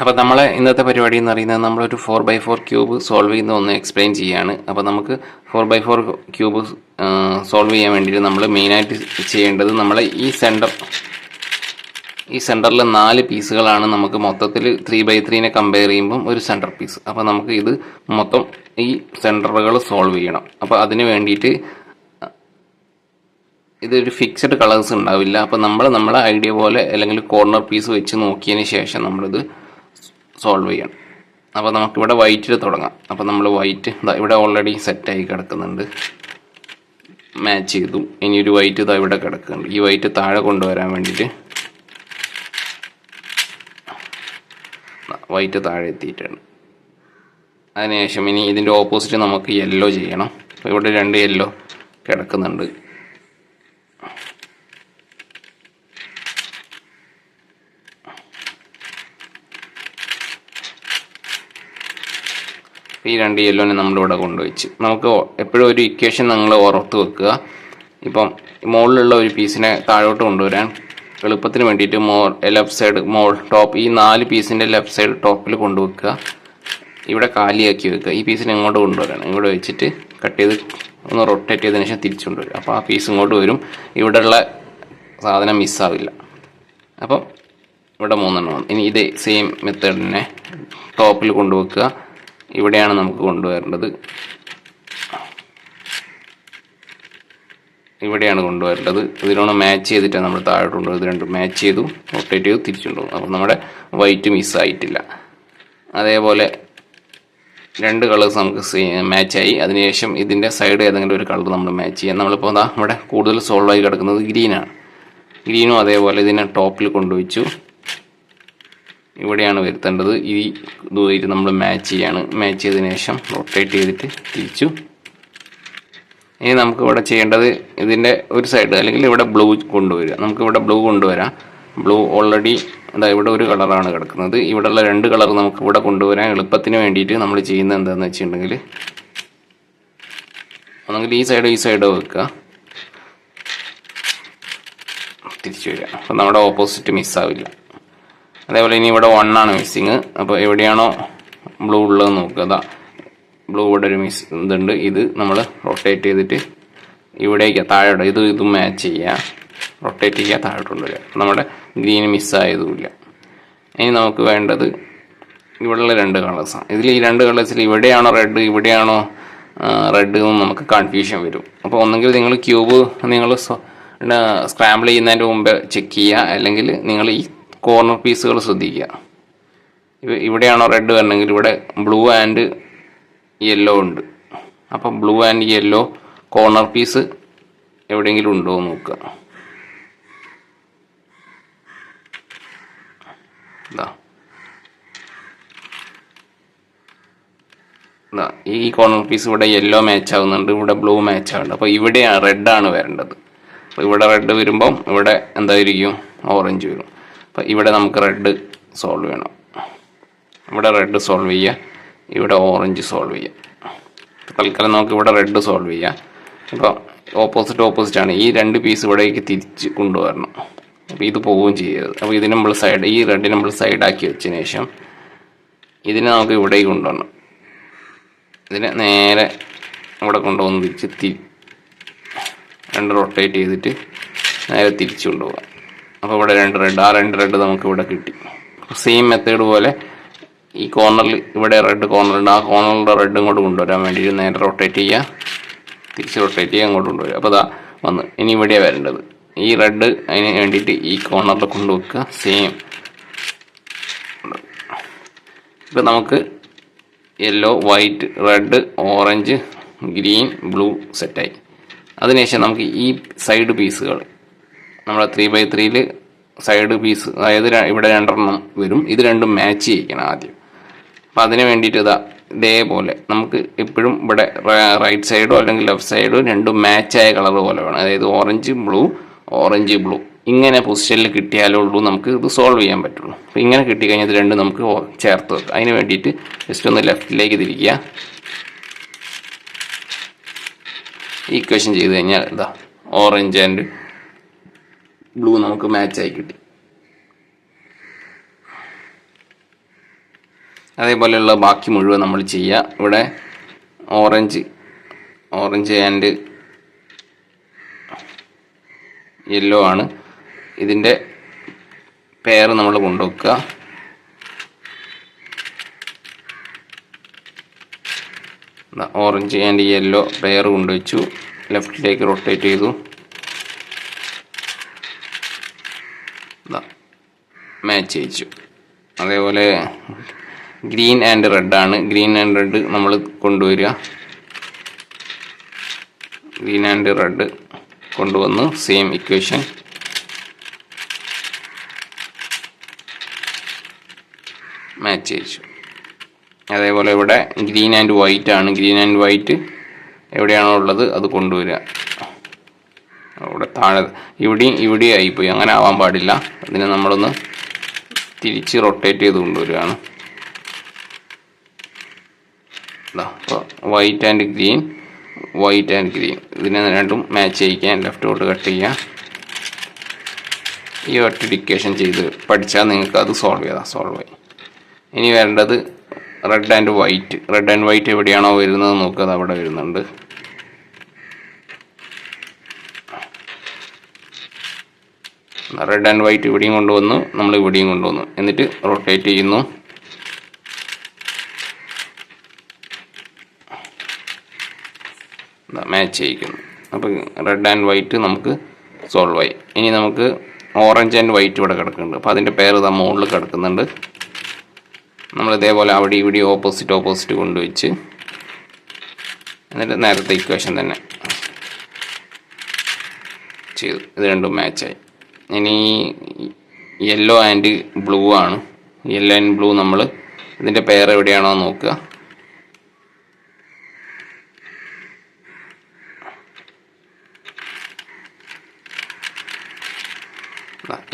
അപ്പോൾ നമ്മളെ ഇന്നത്തെ പരിപാടി എന്ന് പറയുന്നത് നമ്മളൊരു four by four cube solve ചെയ്യുന്ന ഒന്ന് എക്സ്പ്ലെയിൻ ചെയ്യുകയാണ് അപ്പോൾ നമുക്ക് four by four cube solve ചെയ്യാൻ വേണ്ടിയിട്ട് നമ്മൾ മെയിനായിട്ട് ചെയ്യേണ്ടത് നമ്മളെ ഈ സെന്റർ ഈ സെന്ററിൽ നാല് പീസുകളാണ് നമുക്ക് മൊത്തത്തിൽ ത്രീ ബൈ ത്രീനെ കമ്പയർ ചെയ്യുമ്പം ഒരു സെന്റർ പീസ് അപ്പോൾ നമുക്ക് ഇത് മൊത്തം ഈ സെന്ററുകൾ സോൾവ് ചെയ്യണം. അപ്പോൾ അതിന് വേണ്ടിയിട്ട് ഇതൊരു ഫിക്സഡ് കളേഴ്സ് ഉണ്ടാവില്ല. അപ്പോൾ നമ്മൾ നമ്മുടെ ഐഡിയ പോലെ അല്ലെങ്കിൽ കോർണർ പീസ് വെച്ച് നോക്കിയതിന് ശേഷം നമ്മളിത് സോൾവ് ചെയ്യണം. അപ്പോൾ നമുക്കിവിടെ വൈറ്റിൽ തുടങ്ങാം. അപ്പോൾ നമ്മൾ വൈറ്റ് ഇതാ ഇവിടെ ഓൾറെഡി സെറ്റായി കിടക്കുന്നുണ്ട്. മാച്ച് ചെയ്തു. ഇനി ഒരു വൈറ്റ് ഇതാ ഇവിടെ കിടക്കുന്നുണ്ട്. ഈ വൈറ്റ് താഴെ കൊണ്ടുവരാൻ വേണ്ടിയിട്ട് വൈറ്റ് താഴെ എത്തിയിട്ടുണ്ട് അതിനുശേഷം ഇനി ഇതിന്റെ ഓപ്പോസിറ്റ് നമുക്ക് യെല്ലോ ചെയ്യണം. ഇവിടെ രണ്ട് യെല്ലോ കിടക്കുന്നുണ്ട്. ഈ രണ്ട് യെല്ലോനെ നമ്മളിവിടെ കൊണ്ടുവച്ച്. നമുക്ക് എപ്പോഴും ഒരു ഇക്വേഷൻ നിങ്ങൾ ഓർത്ത് വെക്കുക. ഇപ്പം മുകളിലുള്ള ഒരു പീസിനെ താഴോട്ട് കൊണ്ടുവരാൻ എളുപ്പത്തിന് വേണ്ടിയിട്ട് മോൾ ലെഫ്റ്റ് സൈഡ് മോൾ ടോപ്പ് ഈ നാല് പീസിന്റെ ലെഫ്റ്റ് സൈഡ് ടോപ്പിൽ കൊണ്ടുവെക്കുക. ഇവിടെ കാലിയാക്കി വെക്കുക. ഈ പീസിനെ ഇങ്ങോട്ട് കൊണ്ടുവരണം. ഇവിടെ വെച്ചിട്ട് കട്ട് ചെയ്ത് ഒന്ന് റൊട്ടേറ്റ് ചെയ്തതിന് ശേഷം തിരിച്ചു കൊണ്ടുവരും. അപ്പോൾ ആ പീസ് ഇങ്ങോട്ട് വരും. ഇവിടെയുള്ള സാധനം മിസ്സാവില്ല അപ്പം ഇവിടെ മൂന്നെണ്ണം ഇനി ഇതേ സെയിം മെത്തേഡിനെ ടോപ്പിൽ കൊണ്ടുവെക്കുക. ഇവിടെയാണ് നമുക്ക് കൊണ്ടുവരേണ്ടത്. ഇവിടെയാണ് കൊണ്ടുവരേണ്ടത്. ഇതിനോട് മാച്ച് ചെയ്തിട്ടാണ് നമ്മൾ താഴോട്ട് ഇത് രണ്ടും മാച്ച് ചെയ്തു. റൊട്ടേറ്റ് ചെയ്തു. തിരിച്ചുകൊണ്ടുപോകും അപ്പോൾ നമ്മുടെ വൈറ്റ് മിസ്സായിട്ടില്ല അതേപോലെ രണ്ട് കളേഴ്സ് നമുക്ക് മാച്ചായി അതിനുശേഷം ഇതിന്റെ സൈഡ് ഏതെങ്കിലും ഒരു കളർ നമ്മൾ മാച്ച് ചെയ്യാം. നമ്മളിപ്പോൾ എന്താ ഇവിടെ കൂടുതൽ സോൾവ് ആയി കിടക്കുന്നത് ഗ്രീനാണ് ഗ്രീനും അതേപോലെ ഇതിനെ ടോപ്പിൽ കൊണ്ടുവച്ചു. ഇവിടെയാണ് വരുത്തേണ്ടത്. ഈ ഇതുമായിട്ട് നമ്മൾ മാച്ച് ചെയ്യാണ്. മാച്ച് ചെയ്തതിന് ശേഷം റൊട്ടേറ്റ് ചെയ്തിട്ട് തിരിച്ചു. ഇനി നമുക്ക് ഇവിടെ ചെയ്യേണ്ടത് ഇതിന്റെ ഒരു സൈഡ് അല്ലെങ്കിൽ ഇവിടെ ബ്ലൂ കൊണ്ടുവരിക. നമുക്ക് ഇവിടെ ബ്ലൂ കൊണ്ടുവരാം. ബ്ലൂ ഓൾറെഡി എന്താ ഇവിടെ ഒരു കളറാണ് കിടക്കുന്നത്. ഇവിടെയുള്ള രണ്ട് കളർ നമുക്ക് ഇവിടെ കൊണ്ടുവരാൻ എളുപ്പത്തിന് വേണ്ടിയിട്ട് നമ്മൾ ചെയ്യുന്നത് എന്താണെന്ന് വെച്ചിട്ടുണ്ടെങ്കിൽ ഒന്നെങ്കിൽ ഈ സൈഡോ ഈ സൈഡോ വെക്കുക. തിരിച്ചു വരിക. അപ്പം നമ്മുടെ ഓപ്പോസിറ്റ് മിസ്സാവില്ല അതേപോലെ ഇനി ഇവിടെ വൺ ആണ് മിസ്സിങ് അപ്പോൾ എവിടെയാണോ ബ്ലൂ ഉള്ളത് നോക്കുക. അതാ ബ്ലൂ ഇവിടെ ഒരു മിസ് ഇതുണ്ട്. ഇത് നമ്മൾ റൊട്ടേറ്റ് ചെയ്തിട്ട് ഇവിടേക്ക് താഴെ ഇത് ഇതും മാച്ച് ചെയ്യുക റൊട്ടേറ്റ് ചെയ്യുക താഴോട്ട് വരിക. നമ്മുടെ ഗ്രീൻ മിസ്സായതുമില്ല ഇനി നമുക്ക് വേണ്ടത് ഇവിടെയുള്ള രണ്ട് കളേഴ്സാണ് ഇതിൽ ഈ രണ്ട് കളേഴ്സിൽ ഇവിടെയാണോ റെഡ് ഇവിടെയാണോ റെഡ് എന്ന് നമുക്ക് കൺഫ്യൂഷൻ വരും. അപ്പോൾ ഒന്നെങ്കിൽ നിങ്ങൾ ക്യൂബ് നിങ്ങൾ സ്ക്രാമ്പിൾ ചെയ്യുന്നതിന്റെ മുമ്പ് ചെക്ക് ചെയ്യുക. അല്ലെങ്കിൽ നിങ്ങൾ ഈ കോർണർ പീസുകൾ ശ്രദ്ധിക്കുക. ഇവ- ഇവിടെയാണോ റെഡ് വരണമെങ്കിൽ ഇവിടെ ബ്ലൂ ആൻഡ് യെല്ലോ ഉണ്ട്. അപ്പം blue and yellow corner piece എവിടെയെങ്കിലും ഉണ്ടോ എന്ന് നോക്കുക. ഈ കോർണർ പീസ് ഇവിടെ യെല്ലോ മാച്ച് ആവുന്നുണ്ട് ഇവിടെ ബ്ലൂ മാച്ച് ആവുന്നുണ്ട് അപ്പോൾ ഇവിടെയാണ് റെഡാണ് വരേണ്ടത്. അപ്പോൾ ഇവിടെ റെഡ് വരുമ്പം ഇവിടെ എന്തായിരിക്കും? ഓറഞ്ച് വരും. അപ്പോൾ ഇവിടെ നമുക്ക് റെഡ് സോൾവ് ചെയ്യണം ഇവിടെ റെഡ് സോൾവ് ചെയ്യുക ഇവിടെ ഓറഞ്ച് സോൾവ് ചെയ്യുക തൽക്കാലം നമുക്ക് ഇവിടെ റെഡ് സോൾവ് ചെയ്യാം. അപ്പോൾ ഓപ്പോസിറ്റ് ഓപ്പോസിറ്റ് ആണ്. ഈ രണ്ട് പീസ് ഇവിടേക്ക് തിരിച്ച് കൊണ്ടുവരണം. അപ്പോൾ ഇത് പോവുകയും ചെയ്യരുത്. അപ്പോൾ ഇതിന് നമ്മൾ സൈഡ് ഈ റെഡിന് നമ്മൾ സൈഡാക്കി വെച്ചതിന് ശേഷം ഇതിനെ നമുക്ക് ഇവിടേക്ക് കൊണ്ടുവരണം. ഇതിനെ നേരെ ഇവിടെ കൊണ്ടുവന്ന് തിരിച്ച് തി രണ്ട് റൊട്ടേറ്റ് ചെയ്തിട്ട് നേരെ തിരിച്ചു കൊണ്ടുപോകാം. അപ്പോൾ ഇവിടെ രണ്ട് റെഡ്. ആ രണ്ട് റെഡ് നമുക്ക് ഇവിടെ കിട്ടി. സെയിം മെത്തേഡ് പോലെ ഈ കോർണറിൽ ഇവിടെ റെഡ് കോർണറുണ്ട് ആ കോർണറിന്റെ റെഡ് ഇങ്ങോട്ട് കൊണ്ടുവരാൻ വേണ്ടിയിട്ട് നേരെ റൊട്ടേറ്റ് ചെയ്യുക. തിരിച്ച് റൊട്ടേറ്റ് ചെയ്യുക അങ്ങോട്ട് കൊണ്ടുവരിക. അപ്പോൾ അതാ വന്ന്. ഇനി ഇവിടെയാണ് വരേണ്ടത്. ഈ റെഡ് അതിന് വേണ്ടിയിട്ട് ഈ കോർണറിൽ കൊണ്ടുവെക്കുക സെയിം ഇപ്പം നമുക്ക് yellow white red orange green blue സെറ്റായി അതിനുശേഷം നമുക്ക് ഈ സൈഡ് പീസുകൾ നമ്മുടെ ത്രീ ബൈ ത്രീയിൽ സൈഡ് പീസ് അതായത് ഇവിടെ രണ്ടെണ്ണം വരും. ഇത് രണ്ടും മാച്ച് ചെയ്യിക്കണം ആദ്യം. അപ്പം അതിന് വേണ്ടിയിട്ട് ഇതാ ഇതേപോലെ നമുക്ക് എപ്പോഴും ഇവിടെ റൈറ്റ് സൈഡോ അല്ലെങ്കിൽ ലെഫ്റ്റ് സൈഡോ രണ്ടും മാച്ചായ കളർ പോലെ വേണം. അതായത് ഓറഞ്ച് ബ്ലൂ ഓറഞ്ച് ബ്ലൂ ഇങ്ങനെ പൊസിഷനിൽ കിട്ടിയാലേ ഉള്ളൂ നമുക്ക് ഇത് സോൾവ് ചെയ്യാൻ പറ്റുള്ളൂ. അപ്പോൾ ഇങ്ങനെ കിട്ടിക്കഴിഞ്ഞാൽ ഇത് രണ്ടും നമുക്ക് ചേർത്ത് വെക്കാം. അതിന് വേണ്ടിയിട്ട് ജസ്റ്റ് ഒന്ന് ലെഫ്റ്റിലേക്ക് തിരിക്കുക. ഈക്വേഷൻ ചെയ്ത് കഴിഞ്ഞാൽ ഇതാ ഓറഞ്ച് ആൻഡ് ബ്ലൂ നമുക്ക് മാച്ച് ആയി കിട്ടി. അതേപോലെയുള്ള ബാക്കി മുഴുവൻ നമ്മൾ ചെയ്യുക ഇവിടെ ഓറഞ്ച് ഓറഞ്ച് ആൻഡ് യെല്ലോ ആണ്. ഇതിന്റെ പെയർ നമ്മൾ കൊണ്ടുവെക്കുക. ഓറഞ്ച് ആൻഡ് യെല്ലോ പെയർ കൊണ്ടുവച്ചു. ലെഫ്റ്റിലേക്ക് റൊട്ടേറ്റ് ചെയ്തു. മാച്ച് ചെയ്യിച്ചു അതേപോലെ ഗ്രീൻ ആൻഡ് റെഡ് ആണ്. ഗ്രീൻ ആൻഡ് റെഡ് നമ്മൾ കൊണ്ടുവരിക. ഗ്രീൻ ആൻഡ് റെഡ് കൊണ്ടുവന്ന് സെയിം ഇക്വേഷൻ മാച്ച് ചെയ്യിച്ചു അതേപോലെ ഇവിടെ ഗ്രീൻ ആൻഡ് വൈറ്റ് ആണ്. ഗ്രീൻ ആൻഡ് വൈറ്റ് എവിടെയാണോ ഉള്ളത് അത് കൊണ്ടുവരിക. അവിടെ താഴെ ഇവിടെയും ഇവിടെയും ആയിപ്പോയി. അങ്ങനെ ആവാൻ പാടില്ല. അതിനെ നമ്മളൊന്ന് തിരിച്ച് റൊട്ടേറ്റ് ചെയ്ത് കൊണ്ടുവരികയാണ്. White and green white and green ഇതിനെ രണ്ടും മാച്ച് ചെയ്യിക്കാൻ ലെഫ്റ്റോട്ട് കട്ട് ചെയ്യുക ഈ ഒറ്റ ഡിക്കേഷൻ ചെയ്ത് പഠിച്ചാൽ നിങ്ങൾക്ക് അത് സോൾവ് ചെയ്താൽ സോൾവ് ആയി. ഇനി വരേണ്ടത് red and white red and white എവിടെയാണോ വരുന്നത്? നോക്കുക അവിടെ വരുന്നുണ്ട്. റെഡ് ആൻഡ് വൈറ്റ് ഇവിടെയും കൊണ്ടുവന്നു നമ്മൾ ഇവിടെയും കൊണ്ടുവന്നു. എന്നിട്ട് റൊട്ടേറ്റ് ചെയ്യുന്നു. മാച്ച് ചെയ്യിക്കുന്നു. അപ്പോൾ റെഡ് ആൻഡ് വൈറ്റ് നമുക്ക് സോൾവ് ആയി. ഇനി നമുക്ക് ഓറഞ്ച് ആൻഡ് വൈറ്റ് ഇവിടെ കിടക്കുന്നുണ്ട്. അപ്പോൾ അതിന്റെ പേര് ഇതാ മുകളിൽ കിടക്കുന്നുണ്ട്. നമ്മൾ ഇതേപോലെ അവിടെ ഇവിടെ ഓപ്പോസിറ്റ് ഓപ്പോസിറ്റ് കൊണ്ടുവച്ച് എന്നിട്ട് നേരത്തെ ഇക്വേഷൻ തന്നെ ചെയ്തു. ഇത് രണ്ടും മാച്ചായി ഇനി യെല്ലോ ആൻഡ് ബ്ലൂ ആണ്. യെല്ലോ ആൻഡ് ബ്ലൂ നമ്മൾ ഇതിന്റെ പേർ എവിടെയാണോ നോക്കുക.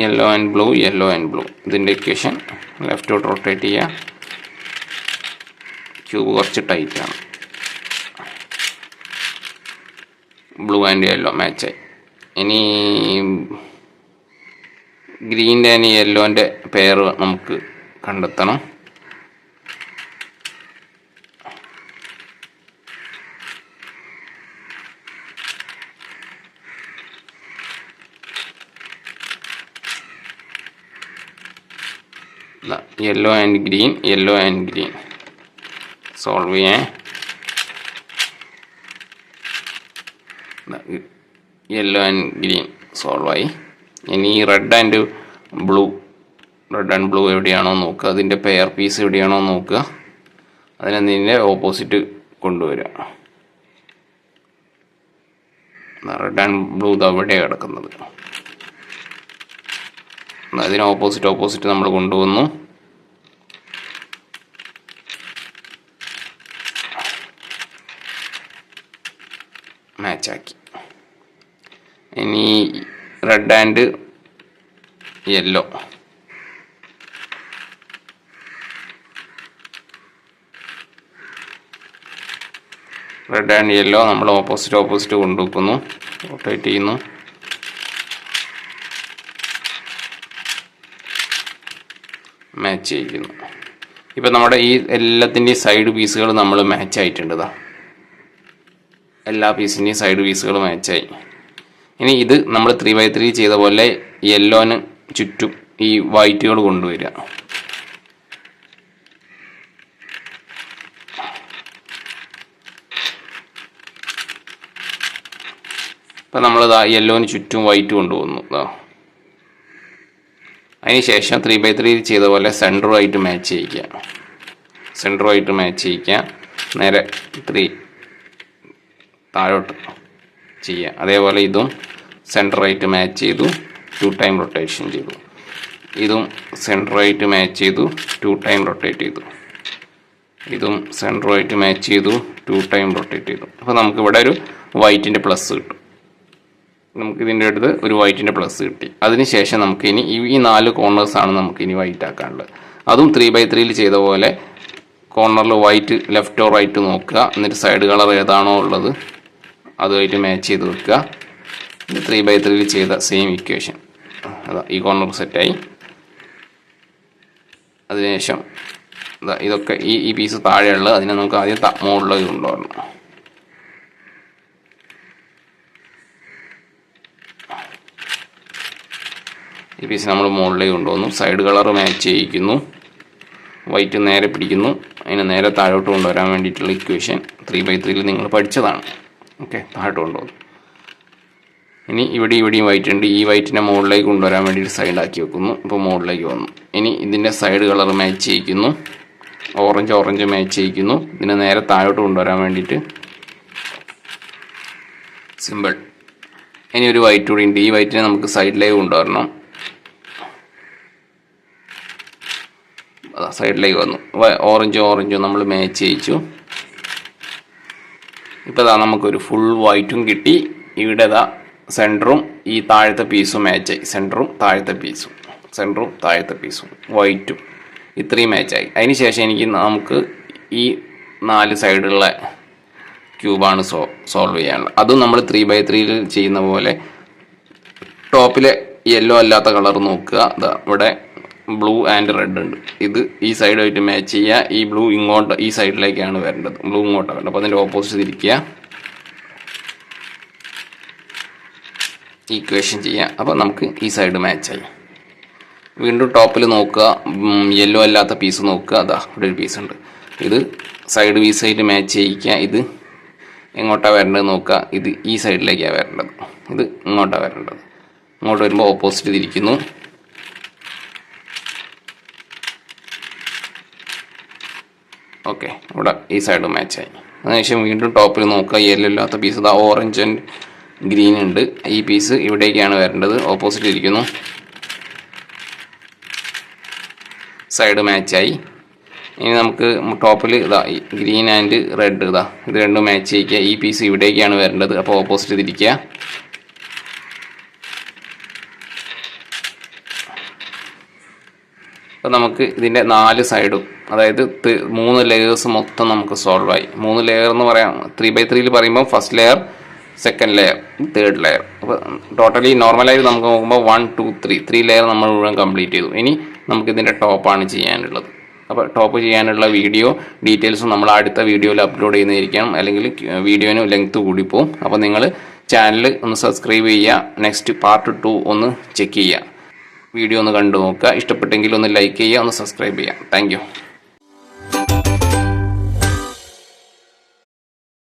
Yellow and blue yellow and blue ഇതിന്റെ ഇക്വേഷൻ ലെഫ്റ്റോട്ട് റൊട്ടേറ്റ് ചെയ്യുക. ക്യൂബ് കുറച്ച് ടൈറ്റാണ് ബ്ലൂ ആൻഡ് യെല്ലോ മാച്ചായി ഇനി ഗ്രീന്റെ ആൻഡ് യെല്ലോന്റെ പെയർ നമുക്ക് കണ്ടെത്തണം. Yellow and green yellow and green solve ചെയ്യാൻ യെല്ലോ ആൻഡ് ഗ്രീൻ സോൾവായി ഇനി red and blue red and blue എവിടെയാണോ നോക്കുക. അതിന്റെ പെയർ പീസ് എവിടെയാണോ നോക്കുക. അതിനെ നിന്നെ ഓപ്പോസിറ്റ് കൊണ്ടുവരിക. റെഡ് ആൻഡ് ബ്ലൂ ഇത് അവിടെ കിടക്കുന്നത്. അതിന് ഓപ്പോസിറ്റ് ഓപ്പോസിറ്റ് നമ്മൾ കൊണ്ടുവന്നു. മാച്ചാക്കി ഇനി red and yellow red and yellow നമ്മൾ ഓപ്പോസിറ്റ് ഓപ്പോസിറ്റ് കൊണ്ടുവെക്കുന്നു. റൊട്ടേറ്റ് ചെയ്യുന്നു. മാച്ച് ചെയ്യുന്നു. ഇപ്പം നമ്മുടെ ഈ എല്ലാത്തിന്റെയും സൈഡ് പീസുകൾ നമ്മൾ മാച്ച് ആയിട്ടുണ്ട് എല്ലാ പീസിന്റെയും സൈഡ് പീസുകൾ മാച്ചായി ഇനി ഇത് നമ്മൾ ത്രീ ബൈ ത്രീ ചെയ്ത പോലെ യെല്ലോന് ചുറ്റും ഈ വൈറ്റുകൾ കൊണ്ടുവരിക. ഇപ്പം നമ്മളിതാ യെല്ലോന് ചുറ്റും വൈറ്റ് കൊണ്ടുവന്നു. ഇതാ അതിനുശേഷം ത്രീ ബൈ ത്രീ ചെയ്ത പോലെ സെന്ററുമായിട്ട് മാച്ച് ചെയ്യിക്കുക. സെന്ററുമായിട്ട് മാച്ച് ചെയ്യിക്കുക. നേരെ ത്രീ താഴോട്ട്. ചെയ്യുക അതേപോലെ ഇതും സെന്ററായിട്ട് മാച്ച് ചെയ്തു ടു ടൈം റൊട്ടേഷൻ ചെയ്തു. ഇതും സെന്ററായിട്ട് മാച്ച് ചെയ്തു ടു ടൈം റൊട്ടേറ്റ് ചെയ്തു. ഇതും സെന്ററുമായിട്ട് മാച്ച് ചെയ്തു ടു ടൈം റൊട്ടേറ്റ് ചെയ്തു. അപ്പോൾ നമുക്ക് ഇവിടെ ഒരു വൈറ്റിന്റെ പ്ലസ് കിട്ടും. നമുക്ക് ഇതിന്റെ അടുത്ത് ഒരു വൈറ്റിന്റെ പ്ലസ് കിട്ടി. അതിനുശേഷം നമുക്ക് ഇനി ഈ- നാല് കോർണേഴ്സാണ് നമുക്ക് ഇനി വൈറ്റ് ആക്കാനുള്ളത്. അതും ത്രീ ബൈ ത്രീയിൽ ചെയ്ത പോലെ കോർണറിൽ വൈറ്റ് ലെഫ്റ്റോ റൈറ്റ് നോക്കുക. എന്നിട്ട് സൈഡ് കളർ ഏതാണോ ഉള്ളത് അതുമായിട്ട് മാച്ച് ചെയ്ത് വെക്കുക. ത്രീ ബൈ ത്രീയിൽ ചെയ്ത സെയിം ഇക്വേഷൻ അതാ ഈ കോർണർ സെറ്റായി അതിനുശേഷം അതാ ഇതൊക്കെ ഈ ഈ പീസ് താഴെയുള്ള അതിനെ നമുക്ക് ആദ്യം മുകളിലുള്ള ഇത് കൊണ്ടുവരണം ഈ പീസ് നമ്മൾ മുകളിലേക്ക് കൊണ്ടുവന്നു സൈഡ് കളർ മാച്ച് ചെയ്യിക്കുന്നു. വൈറ്റ് നേരെ പിടിക്കുന്നു. അതിനെ നേരെ താഴോട്ട് കൊണ്ടുവരാൻ വേണ്ടിയിട്ടുള്ള ഇക്വേഷൻ ത്രീ ബൈ ത്രീയിൽ നിങ്ങൾ പഠിച്ചതാണ്. ഓക്കെ താഴോട്ട് കൊണ്ടുവന്നു ഇനി ഇവിടെ ഇവിടെയും വൈറ്റ് ഉണ്ട്. ഈ വൈറ്റിനെ മുകളിലേക്ക് കൊണ്ടുവരാൻ വേണ്ടി വേണ്ടിയിട്ട് സൈഡാക്കി വെക്കുന്നു. ഇപ്പോൾ മുകളിലേക്ക് വന്നു. ഇനി ഇതിന്റെ സൈഡ് കളർ മാച്ച് ചെയ്യിക്കുന്നു. ഓറഞ്ച് ഓറഞ്ച് മാച്ച് ചെയ്യിക്കുന്നു. ഇതിനെ നേരെ താഴോട്ട് കൊണ്ടുവരാൻ വേണ്ടിയിട്ട് സിമ്പിൾ ഇനി ഒരു വൈറ്റ് കൂടി ഉണ്ട്. ഈ വൈറ്റിനെ നമുക്ക് സൈഡിലേക്ക് കൊണ്ടുവരണം. സൈഡിലേക്ക് വന്നു. ഓറഞ്ചും ഓറഞ്ചും നമ്മൾ മാച്ച് ചെയ്യിച്ചു. ഇപ്പോൾ ഇതാ നമുക്കൊരു ഫുൾ വൈറ്റും കിട്ടി. ഇവിടെ ഇതാ സെന്ററും ഈ താഴത്തെ പീസും മാച്ചായി സെന്ററും താഴത്തെ പീസും സെന്ററും താഴത്തെ പീസും വൈറ്റും ഇത്രയും മാച്ചായി അതിന് ശേഷം എനിക്ക് നമുക്ക് ഈ നാല് സൈഡുള്ള ക്യൂബാണ് സോ സോൾവ് ചെയ്യാനുള്ളത്. അതും നമ്മൾ ത്രീ ബൈ ത്രീയിൽ ചെയ്യുന്ന പോലെ ടോപ്പിലെ യെല്ലോ അല്ലാത്ത കളർ നോക്കുക. ഇവിടെ ബ്ലൂ ആൻഡ് റെഡ് ഉണ്ട്. ഇത് ഈ സൈഡായിട്ട് മാച്ച് ചെയ്യുക. ഈ ബ്ലൂ ഇങ്ങോട്ട് ഈ സൈഡിലേക്കാണ് വരേണ്ടത്. ബ്ലൂ ഇങ്ങോട്ടാണ് വരേണ്ടത്. അപ്പോൾ അതിന്റെ ഓപ്പോസിറ്റ് തിരിക്കുക. ഈക്വേഷൻ ചെയ്യുക. അപ്പോൾ നമുക്ക് ഈ സൈഡ് മാച്ചായി വീണ്ടും ടോപ്പിൽ നോക്കുക. യെല്ലോ അല്ലാത്ത പീസ് നോക്കുക. അതാ ഇവിടെ ഒരു പീസ് ഉണ്ട്. ഇത് സൈഡ് പീസായിട്ട് മാച്ച് ചെയ്യിക്കുക. ഇത് എങ്ങോട്ടാണ് വരേണ്ടത് നോക്കുക. ഇത് ഈ സൈഡിലേക്കാണ് വരേണ്ടത്. ഇത് ഇങ്ങോട്ടാണ് വരേണ്ടത്. ഇങ്ങോട്ട് വരുമ്പോൾ ഓപ്പോസിറ്റ് തിരിക്കുന്നു. ഓക്കെ ഇവിടെ ഈ സൈഡ് മാച്ചായി അതിനുശേഷം വീണ്ടും ടോപ്പിൽ നോക്കുക. യെല്ലോ ഇല്ലാത്ത പീസ് ഇതാ ഓറഞ്ച് ആൻഡ് ഗ്രീൻ ഉണ്ട്. ഈ പീസ് ഇവിടേക്കാണ് വരേണ്ടത്. ഓപ്പോസിറ്റ് ഇരിക്കുന്നു. സൈഡ് മാച്ചായി ഇനി നമുക്ക് ടോപ്പിൽ ഇതാ ഗ്രീൻ ആൻഡ് റെഡ് ഇതാ. ഇത് രണ്ടും മാച്ച് ചെയ്യിക്കുക. ഈ പീസ് ഇവിടേക്കാണ് വരേണ്ടത്. അപ്പോൾ ഓപ്പോസിറ്റ് തിരിക്കുക അപ്പോൾ നമുക്ക് ഇതിന്റെ നാല് സൈഡും അതായത് മൂന്ന് ലെയേഴ്സ് മൊത്തം നമുക്ക് സോൾവ് ആയി. മൂന്ന് ലെയർ എന്ന് പറയാം ത്രീ ബൈ ത്രീയിൽ പറയുമ്പോൾ first layer second layer third layer അപ്പോൾ ടോട്ടലി നോർമലായി നമുക്ക് നോക്കുമ്പോൾ one two three three layer നമ്മൾ മുഴുവൻ കംപ്ലീറ്റ് ചെയ്തു. ഇനി നമുക്ക് ഇതിന്റെ ടോപ്പാണ് ചെയ്യാനുള്ളത്. അപ്പോൾ ടോപ്പ് ചെയ്യാനുള്ള വീഡിയോ ഡീറ്റെയിൽസ് നമ്മൾ അടുത്ത വീഡിയോയിൽ അപ്ലോഡ് ചെയ്യുന്നതായിരിക്കണം. അല്ലെങ്കിൽ വീഡിയോന് ലെങ്ത് കൂടി പോകും അപ്പോൾ നിങ്ങൾ ചാനൽ ഒന്ന് സബ്സ്ക്രൈബ് ചെയ്യുക. നെക്സ്റ്റ് പാർട്ട് ടു ഒന്ന് ചെക്ക് ചെയ്യുക. വീഡിയോ ഒന്ന് കണ്ടു നോക്കുക. ഇഷ്ടപ്പെട്ടെങ്കിൽ ഒന്ന് ലൈക്ക് ചെയ്യുക. ഒന്ന് സബ്സ്ക്രൈബ് ചെയ്യുക. താങ്ക്